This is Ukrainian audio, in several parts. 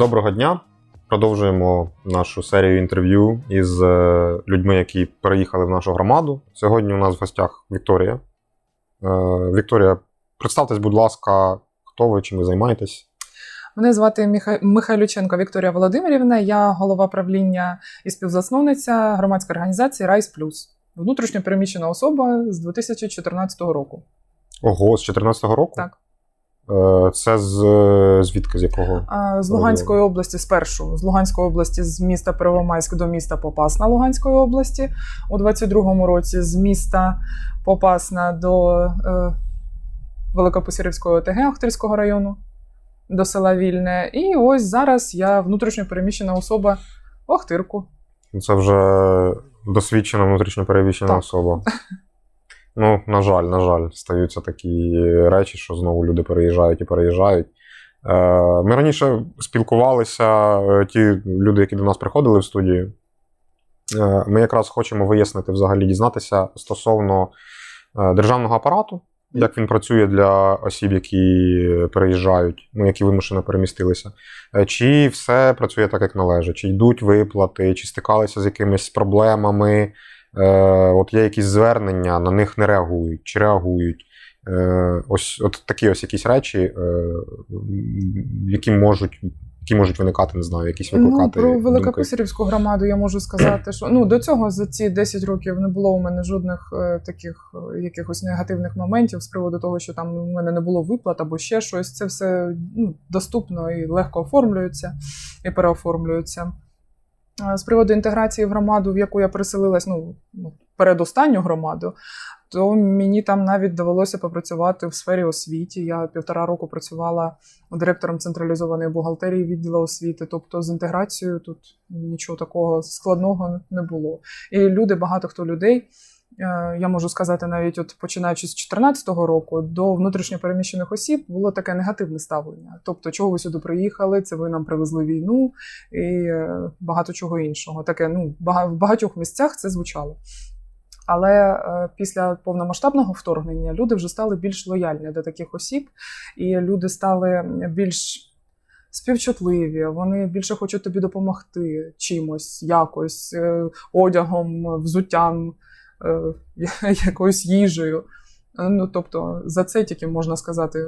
Доброго дня. Продовжуємо нашу серію інтерв'ю із е, людьми, які переїхали в нашу громаду. Сьогодні у нас в гостях Вікторія. Е, Вікторія, представтесь, будь ласка, хто ви, чим ви займаєтесь? Мене звати Міха... Михайлюченко Вікторія Володимирівна. Я голова правління і співзасновниця громадської організації Райс Плюс. Внутрішньо переміщена особа з 2014 року. Ого, з 14-го року? Так. Е, Це з звідки, з якого? З Луганської області спершу, з Луганської області, з міста Первомайськ до міста Попасна Луганської області. У 22-му році з міста Попасна до е, Великопосірівської ОТГ Охтирського району, до села Вільне. І ось зараз я внутрішньо переміщена особа в Охтирку. Це вже досвідчена внутрішньо перевіщена Так. особа. Ну, на жаль, на жаль, стаються такі речі, що знову люди переїжджають і переїжджають. Е, Ми раніше спілкувалися, е, ті люди, які до нас приходили в студію. е, Ми якраз хочемо вияснити, взагалі дізнатися стосовно державного апарату, як він працює для осіб, які переїжджають, ну, які вимушено перемістилися. Чи все працює так, як належить, чи йдуть виплати, чи стикалися з якимись проблемами. Е, От є якісь звернення, на них не реагують, чи реагують. Е, Ось от такі ось якісь речі, е, які можуть, які можуть виникати, не знаю, якісь Ну, викликати. про думки. Великописарівську громаду я можу сказати, що ну до цього за ці 10 років не було у мене жодних е, таких е, якихось негативних моментів з приводу того, що там у мене не було виплат або ще щось. Це все ну, доступно і легко оформлюється і переоформлюється. А З приводу інтеграції в громаду, в яку я переселилась, ну ну, передостанню громаду, то мені там навіть довелося попрацювати в сфері освіти. Я півтора року працювала директором централізованої бухгалтерії відділу освіти. Тобто з інтеграцією тут нічого такого складного не було. І люди, багато хто людей. Е, Я можу сказати, навіть от починаючи з 2014 року до внутрішньопереміщених осіб було таке негативне ставлення. Тобто, чого ви сюди приїхали? Це ви нам привезли війну і е, багато чого іншого. Таке ну в багатьох місцях це звучало. Але е, після повномасштабного вторгнення люди вже стали більш лояльні до таких осіб, і люди стали більш співчутливі, вони більше хочуть тобі допомогти чимось, якось, одягом, взуттям, е, якоюсь їжею. Ну, тобто, за це тільки можна сказати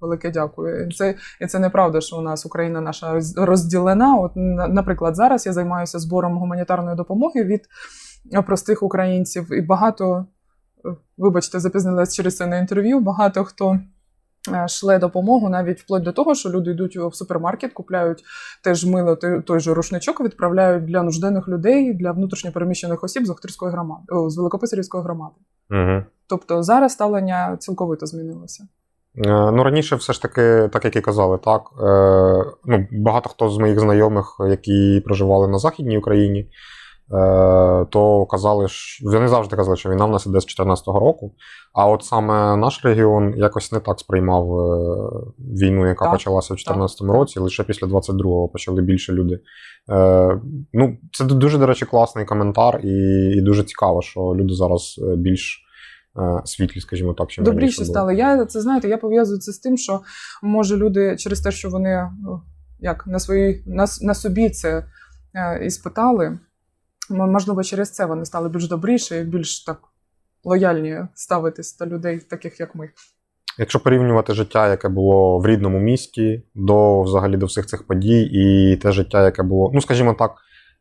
велике дякую. І це, і це неправда, що у нас Україна наша розділена. От, наприклад, зараз я займаюся збором гуманітарної допомоги від е, простих українців, і багато, е, вибачте, запізнилась через це на інтерв'ю. Багато хто е, шле допомогу навіть вплоть до того, що люди йдуть в супермаркет, купляють теж мило, той, же рушничок, відправляють для нужденних людей, для внутрішньопереміщених осіб з Охтирської громади, з Великописарівської громади. Угу. Тобто зараз ставлення цілковито змінилося. Е, Ну, раніше все ж таки, так як і казали, так. Е, ну, багато хто з моїх знайомих, які проживали на Західній Україні, е, то казали, що вони завжди казали, що війна в нас іде з 2014 року. А от саме наш регіон якось не так сприймав е, війну, яка Так, почалася в 2014 році, лише після 22-го почали більше люди. Е, ну, це дуже, до речі, класний коментар, і, і дуже цікаво, що люди зараз е, більш. е, Світлі, скажімо так, чим Добріше стали. Я це знаєте, я пов'язую це з тим, що може люди через те, що вони ну, як на своїй на, на собі це е, іспитали, м- можливо, через це вони стали більш добріші і більш так лояльні ставитись до людей, таких як ми. Якщо порівнювати життя, яке було в рідному місті, до взагалі до всіх цих подій, і те життя, яке було, ну скажімо так,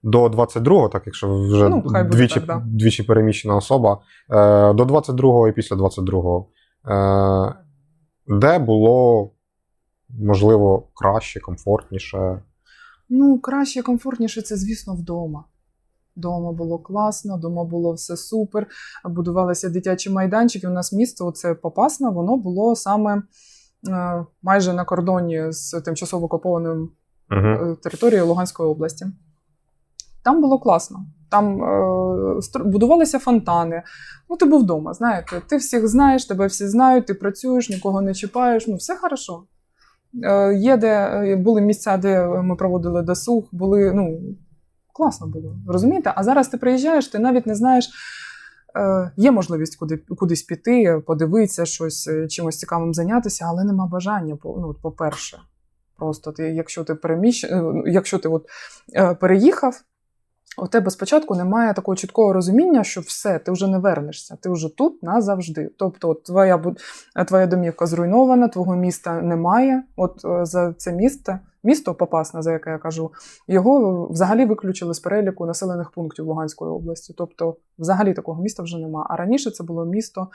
до 22-го, так якщо вже Ну, двічі, так, да. двічі переміщена особа, е, до 22-го і після 22-го, е, де було можливо краще, комфортніше. Ну, краще, комфортніше це, звісно, вдома. Дома було класно, дома було все супер. Будувалися дитячі майданчики. У нас місто, це Попасна, воно було саме е, майже на кордоні з тимчасово окупованим Угу. е, територією Луганської області. Там було класно. Там е, будувалися фонтани. Ну, ти був вдома, знаєте. Ти всіх знаєш, тебе всі знають, ти працюєш, нікого не чіпаєш. Ну, все хорошо. Е, є де е, були місця, де ми проводили досуг, були, ну, класно було. Розумієте? А зараз ти приїжджаєш, ти навіть не знаєш. Е, є можливість куди, кудись піти, подивитися щось, е, чимось цікавим зайнятися, але нема бажання, ну, по-перше. Просто ти, якщо ти переміщ... е, якщо ти от, переїхав, у тебе спочатку немає такого чіткого розуміння, що все, ти вже не вернешся, ти вже тут назавжди. Тобто, от твоя, твоя домівка зруйнована, твого міста немає. От за це місто, місто Попасне, за яке я кажу, його взагалі виключили з переліку населених пунктів Луганської області. Тобто, взагалі такого міста вже нема. А раніше це було місто,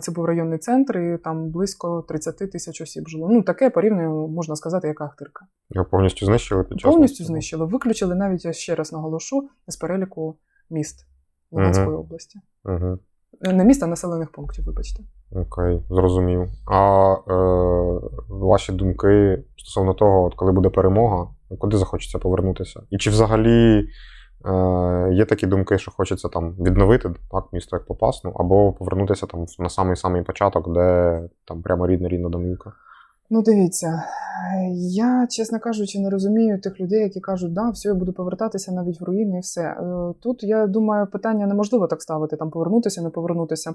це був районний центр, і там близько 30 тисяч осіб жило. Ну, таке порівнює, можна сказати, як Ахтирка. Його повністю знищили під час. Повністю обстрілу? знищили. Виключили навіть, я ще раз наголошу, з переліку міст Луганської області. Угу. Не міст, а населених пунктів, вибачте. Окей, зрозумів. А е, ваші думки стосовно того, от коли буде перемога, куди захочеться повернутися? І чи взагалі е, є такі думки, що хочеться там відновити так, місто як Попасну, або повернутися там на самий самий початок, де там прямо рідна рідна домівка? Ну, дивіться, я, чесно кажучи, не розумію тих людей, які кажуть, да, все, я буду повертатися навіть в руїни і все. Е, Тут, я думаю, питання неможливо так ставити, там повернутися, не повернутися.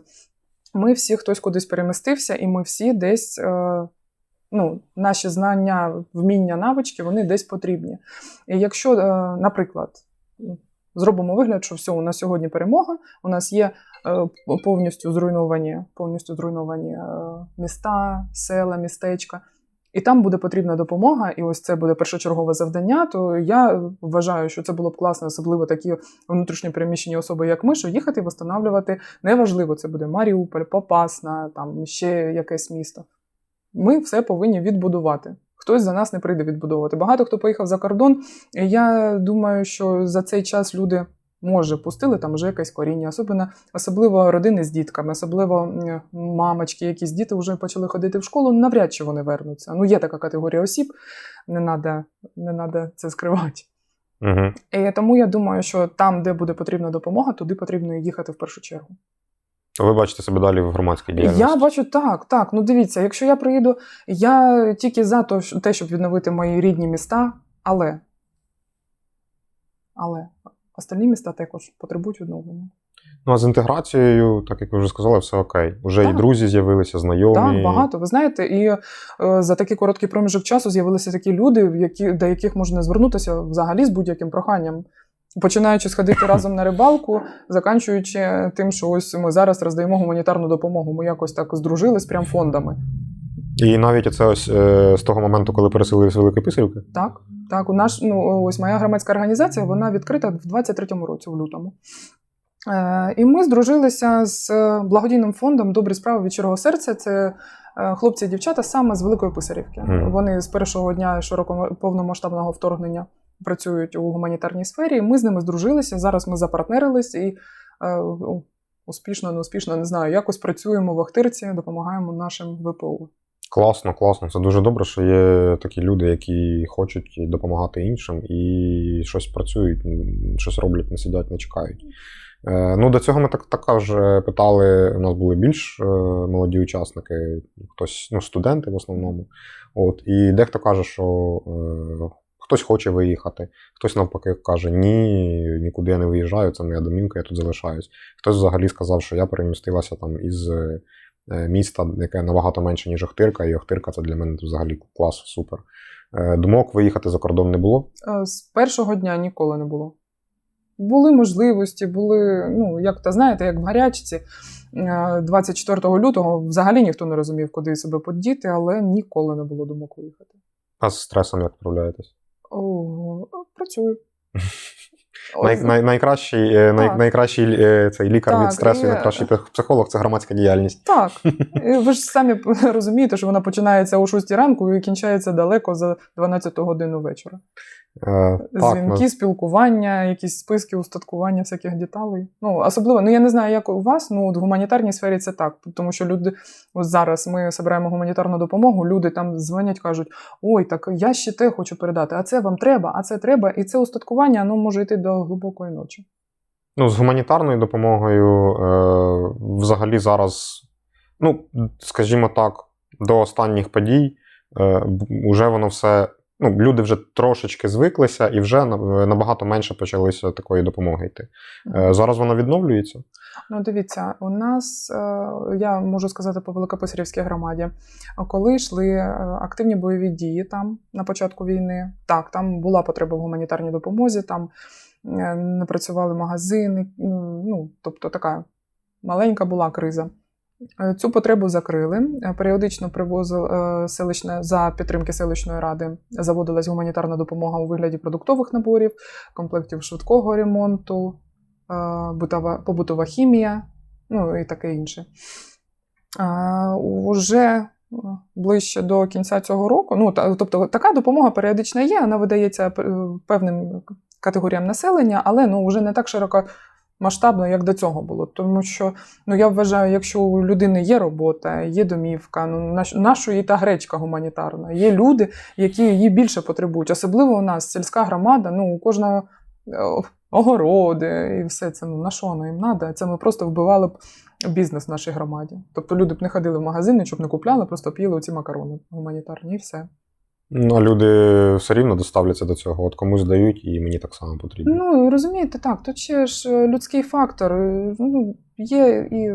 Ми всі хтось кудись перемістився, і ми всі десь, е, ну, наші знання, вміння, навички, вони десь потрібні. І якщо, е, наприклад, зробимо вигляд, що все, у нас сьогодні перемога, у нас є е, повністю зруйновані, повністю зруйновані е, міста, села, містечка. І там буде потрібна допомога, і ось це буде першочергове завдання. То я вважаю, що це було б класно, особливо такі внутрішньо переміщені особи, як ми, що їхати і встановлювати неважливо, це буде Маріуполь, Попасна, там ще якесь місто. Ми все повинні відбудувати. Хтось за нас не прийде відбудовувати. Багато хто поїхав за кордон. І я думаю, що за цей час люди може пустили там вже якесь коріння, особливо, особливо родини з дітками, особливо мамочки, якісь діти вже почали ходити в школу, навряд чи вони вернуться. Ну, є така категорія осіб, не треба не надо це скривати. Угу. І тому я думаю, що там, де буде потрібна допомога, туди потрібно їхати в першу чергу. То ви бачите себе далі в громадській діяльності? Я бачу так, так. Ну дивіться, якщо я приїду, я тільки за те, щоб відновити мої рідні міста, але. Але остальні міста також потребують відновлення. Ну а з інтеграцією, так як ви вже сказали, все окей. Уже і друзі з'явилися, знайомі. Так, багато. Ви знаєте, і е, за такий короткий проміжок часу з'явилися такі люди, які, до яких можна звернутися взагалі з будь-яким проханням. Починаючи сходити разом на рибалку, заканчуючи тим, що ось ми зараз роздаємо гуманітарну допомогу. Ми якось так здружились прям фондами. І навіть це ось е, з того моменту, коли переселилися з Великої Писарівки. Так, так, у наш, ну, ось моя громадська організація, вона відкрита в 23-му році, в лютому. Е, і ми здружилися з е, благодійним фондом Добрі справи від щирого серця. Це е, хлопці і дівчата саме з Великої Писарівки. Мгм. Вони з першого дня широко повномасштабного вторгнення працюють у гуманітарній сфері. Ми з ними здружилися. Зараз ми запартнерились і е, у- успішно, неуспішно, не знаю, якось працюємо в Охтирці, допомагаємо нашим ВПО. Класно, класно. Це дуже добре, що є такі люди, які хочуть допомагати іншим і щось працюють, щось роблять, не сидять, не чекають. Е, Ну, до цього ми так також е, питали. У нас були більш е, молоді учасники, хтось, ну, студенти в основному. От, і дехто каже, що хтось хоче виїхати, хтось навпаки каже: ні, нікуди я не виїжджаю, це моя домівка, я тут залишаюсь. Хтось взагалі сказав, що я перемістилася там із е, міста, яке набагато менше, ніж Охтирка, і Охтирка це для мене взагалі клас, супер. Е, Думок виїхати за кордон не було. Е, З першого дня ніколи не було. Були можливості, були, ну, як то знаєте, як в гарячці. Е, 24 лютого взагалі ніхто не розумів, куди себе подіти, але ніколи не було думок виїхати. А з стресом як справляєтесь? О, працюю. Най, най, найкращий, е, най, найкращий е, цей лікар Так, від стресу, і найкращий психолог це громадська діяльність. Так. Ви ж самі розумієте, що вона починається о 6 ранку і кінчається далеко за 12 годину вечора. Е, так, Дзвінки, ну, спілкування, якісь списки, устаткування всяких деталей. Ну, особливо, ну я не знаю, як у вас, ну в гуманітарній сфері це так. Тому що люди, ось зараз ми збираємо гуманітарну допомогу, люди там дзвонять, кажуть: ой, так я ще те хочу передати, а це вам треба, а це треба. І це устаткування ну, може йти до глибокої ночі. ну, з гуманітарною допомогою е, взагалі зараз, ну, скажімо так, до останніх подій е, уже воно все ну, люди вже трошечки звиклися і вже набагато менше почалися такої допомоги йти. Е, Зараз воно відновлюється. Ну, дивіться, у нас, е, я можу сказати по Великописарівській громаді, коли йшли е, активні бойові дії там на початку війни, так, там була потреба в гуманітарній допомозі, там е, не працювали магазини, ну, тобто така маленька була криза. Е, Цю потребу закрили. Е, Періодично привозили е, селищне за підтримки селищної ради заводилась гуманітарна допомога у вигляді продуктових наборів, комплектів швидкого ремонту, бутова, побутова хімія, ну і таке інше. Уже ближче до кінця цього року, ну тобто така допомога періодично є, вона видається певним категоріям населення, але ну вже не так широко. Масштабно, як до цього було. Тому що ну я вважаю, якщо у людини є робота, є домівка, ну наш- нащо та гречка гуманітарна? Є люди, які її більше потребують. Особливо у нас сільська громада, ну у кожного е, огороди і все це. Ну на що воно їм треба? Це ми просто вбивали б бізнес в нашій громаді. Тобто люди б не ходили в магазини, щоб не купляли, просто б їли оці макарони гуманітарні і все. Ну, а люди все рівно доставляться до цього. От комусь дають, і мені так само потрібно. Ну розумієте, так, тут ще ж е, людський фактор. е, Ну, є і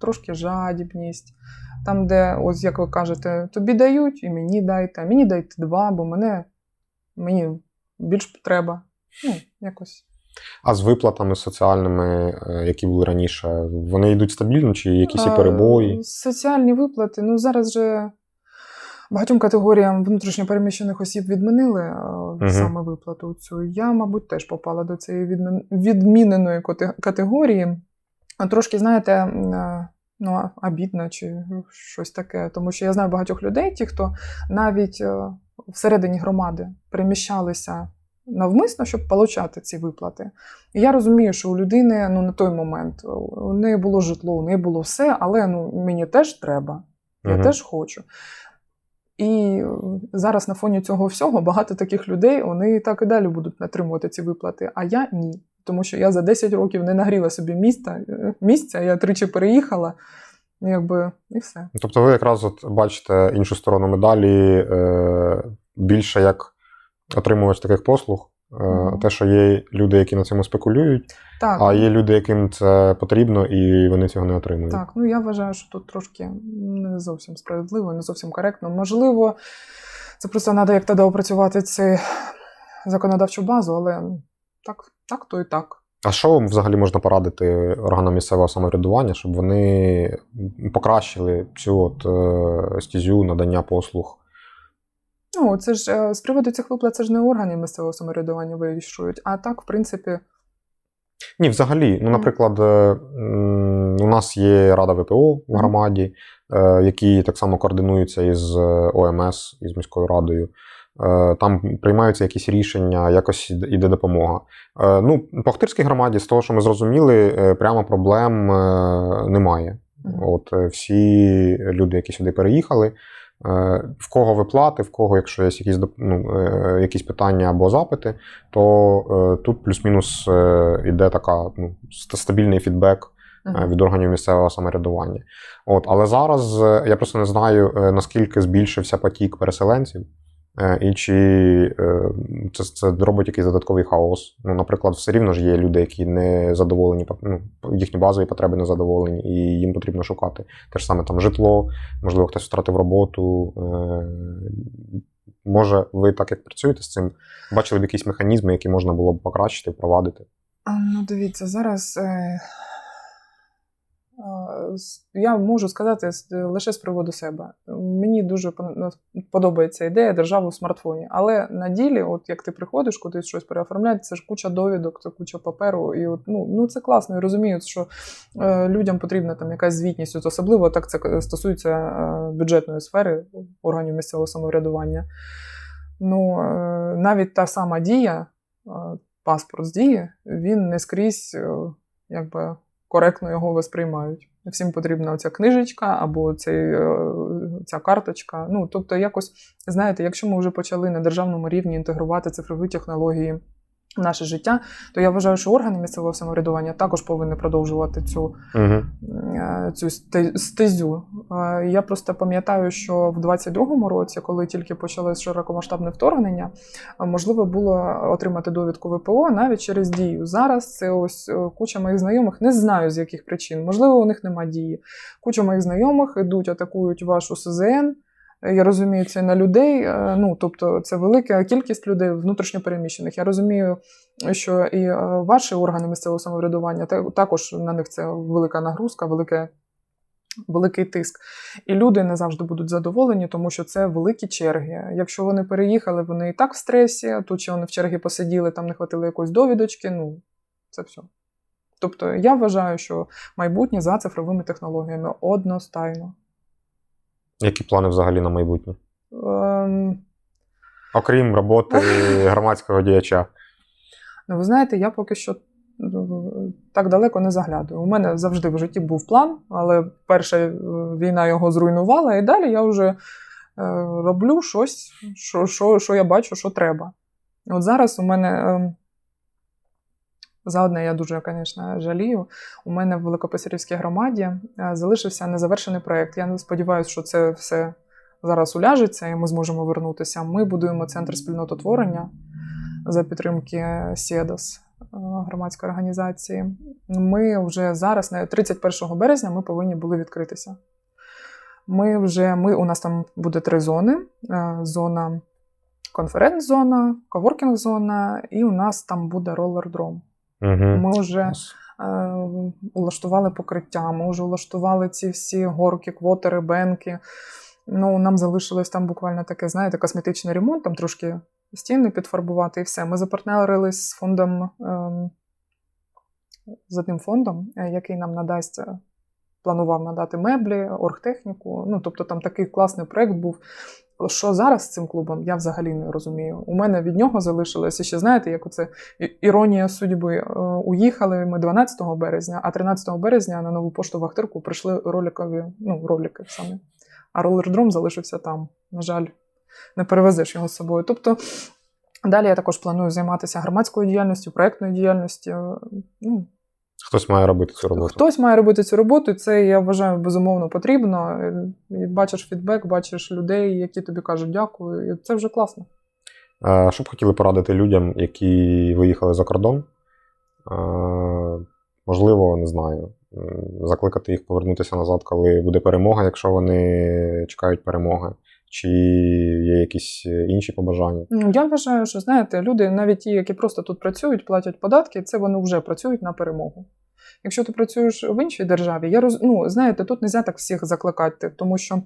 трошки жадібність. Там, де, ось як ви кажете, тобі дають, і мені дайте, а мені дайте два, бо мене мені більш треба. Ну, якось. А з виплатами соціальними, е, які були раніше, вони йдуть стабільно, чи якісь і перебої? Соціальні виплати. Ну зараз же багатьом категоріям внутрішньопереміщених осіб відмінили е, саме виплату цю. Я, мабуть, теж попала до цієї відміненої категорії. Трошки, знаєте, е, ну, обідно чи щось таке. Тому що я знаю багатьох людей, ті, хто навіть е, всередині громади переміщалися навмисно, щоб получати ці виплати. І я розумію, що у людини ну, на той момент у неї було житло, у неї було все, але ну, мені теж треба, я Мгм. теж хочу. І е, зараз на фоні цього всього багато таких людей вони так і далі будуть натримувати ці виплати, а я ні. Тому що я за 10 років не нагріла собі міста, е, місця, я тричі переїхала, якби, і все. Тобто ви якраз от бачите іншу сторону медалі е, більше як отримувач таких послуг. Е. Те, що є люди, які на цьому спекулюють, Так, а є люди, яким це потрібно, і вони цього не отримують. Так, ну я вважаю, що тут трошки не зовсім справедливо, не зовсім коректно. Можливо, це просто треба як тоді опрацювати цю законодавчу базу, але так, так то і так. А що взагалі можна порадити органам місцевого самоврядування, щоб вони покращили цю от е, стезю надання послуг? Ну, це ж е, з приводу цих виплат це ж не органи місцевого самоврядування вирішують, а так, в принципі, Ні, взагалі, ну, наприклад, е, у нас є Рада ВПО в громаді, е, які так само координуються із ОМС, із міською радою. Там приймаються якісь рішення, якось іде допомога. Ну, по Охтирській громаді, з того, що ми зрозуміли, прямо проблем немає. От всі люди, які сюди переїхали, в кого виплати, в кого, якщо є якісь, ну, е, якісь питання або запити, то е, тут плюс-мінус е, іде така ну, стабільний фідбек е, від органів місцевого самоврядування. От, але зараз е, я просто не знаю, е, наскільки збільшився потік переселенців. Е, І чи е, це, це робить якийсь додатковий хаос? Ну, наприклад, все рівно ж є люди, які не задоволені, ну, їхні базові потреби не задоволені, і їм потрібно шукати те ж саме там житло, можливо, хтось втратив роботу. Е, Може, ви так як працюєте з цим, бачили б якісь механізми, які можна було б покращити, впровадити? Ну, дивіться, зараз я можу сказати лише з приводу себе. Мені дуже подобається ідея держави в смартфоні. Але на ділі, от як ти приходиш кудись щось переоформляти, це ж куча довідок, це куча паперу. І от, ну, ну це класно. І розуміють, що е, людям потрібна там якась звітність. От особливо так це стосується е, бюджетної сфери органів місцевого самоврядування. Ну, е, навіть та сама дія. е, паспорт з дії, він не скрізь е, якби, коректно його восприймають. Всім потрібна оця книжечка або цей, е, ця карточка. Ну, тобто, якось, знаєте, якщо ми вже почали на державному рівні інтегрувати цифрові технології наше життя, то я вважаю, що органи місцевого самоврядування також повинні продовжувати цю е, цю стезю. Е, Я просто пам'ятаю, що в 22-му році, коли тільки почалось широкомасштабне вторгнення, можливо було отримати довідку ВПО навіть через дію. Зараз це ось е, куча моїх знайомих, не знаю з яких причин. Можливо, у них нема дії. Куча моїх знайомих ідуть, атакують вашу СЗН. Я розумію, це на людей. е, Ну тобто, це велика кількість людей внутрішньопереміщених. Я розумію, що і е, ваші органи місцевого самоврядування також на них це велика нагрузка, велике. Великий тиск, і люди не завжди будуть задоволені, тому що це великі черги. Якщо вони переїхали, вони і так в стресі. Тут чи вони в черги посиділи, там не хватило якоїсь довідочки. Ну це все. Тобто, я вважаю, що майбутнє за цифровими технологіями одностайно. Які плани взагалі на майбутнє? Ем, Окрім роботи громадського діяча. Ну, ви знаєте, я поки що ну, так далеко не заглядаю. У мене завжди в житті був план, але перша е, війна його зруйнувала, і далі я вже е, роблю щось, що, що, що я бачу, що треба. От зараз у мене. За одне я дуже, звісно, жалію. У мене в Великописарівській громаді е, залишився незавершений проєкт. Я сподіваюся, що це все зараз уляжеться і ми зможемо вернутися. Ми будуємо центр спільнототворення за підтримки СІЕДОС е, громадської організації. Ми вже зараз, на 31 березня, ми повинні були відкритися. Ми вже, ми, у нас там буде три зони: Е, зона конференц-зона, коворкінг-зона, і у нас там буде ролердром. Угу. Ми вже е, улаштували покриття, ми вже улаштували ці всі горки, квотери, бенки. Ну, нам залишилось там буквально таке, знаєте, косметичний ремонт, там трошки стіни підфарбувати і все. Ми запартнерились з фондом, ем, з одним фондом, е, який нам надасть, е, планував надати меблі, оргтехніку. Ну, тобто там такий класний проєкт був. Що зараз з цим клубом, я взагалі не розумію. У мене від нього залишилося ще, знаєте, як оце іронія судьби. Е, Уїхали ми 12 березня, а 13 березня на нову пошту Вахтирку прийшли роликові, ну, ролики саме. А ролердром залишився там. На жаль, не перевезеш його з собою. Тобто далі я також планую займатися громадською діяльністю, проєктною діяльністю. Ну, Хтось має робити цю роботу. Хтось має робити цю роботу, і це я вважаю безумовно потрібно. І Бачиш фідбек, бачиш людей, які тобі кажуть дякую, і це вже класно. Що б хотіли порадити людям, які виїхали за кордон? Можливо, не знаю. Закликати їх повернутися назад, коли буде перемога, якщо вони чекають перемоги, чи є якісь е, інші побажання. Я вважаю, що знаєте, люди, навіть ті, які просто тут працюють, платять податки, це вони вже працюють на перемогу. Якщо ти працюєш в іншій державі, я роз... ну, знаєте, тут не можна так всіх закликати, тому що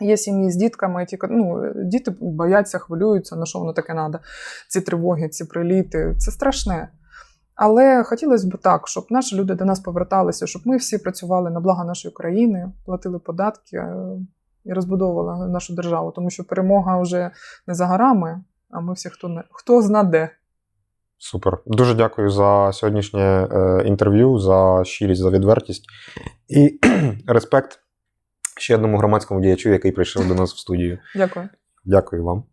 є сім'ї з дітками, ті, ну, діти бояться, хвилюються, на що воно таке треба. Ці тривоги, ці приліти, це страшне. Але хотілося б так, щоб наші люди до нас поверталися, щоб ми всі працювали на благо нашої країни, платили податки е, і розбудовувала нашу державу, тому що перемога вже не за горами, а ми всі хто не хто зна де. Супер. Дуже дякую за сьогоднішнє е, інтерв'ю, за щирість, за відвертість і респект ще одному громадському діячу, який прийшов до нас в студію. Дякую. Дякую вам.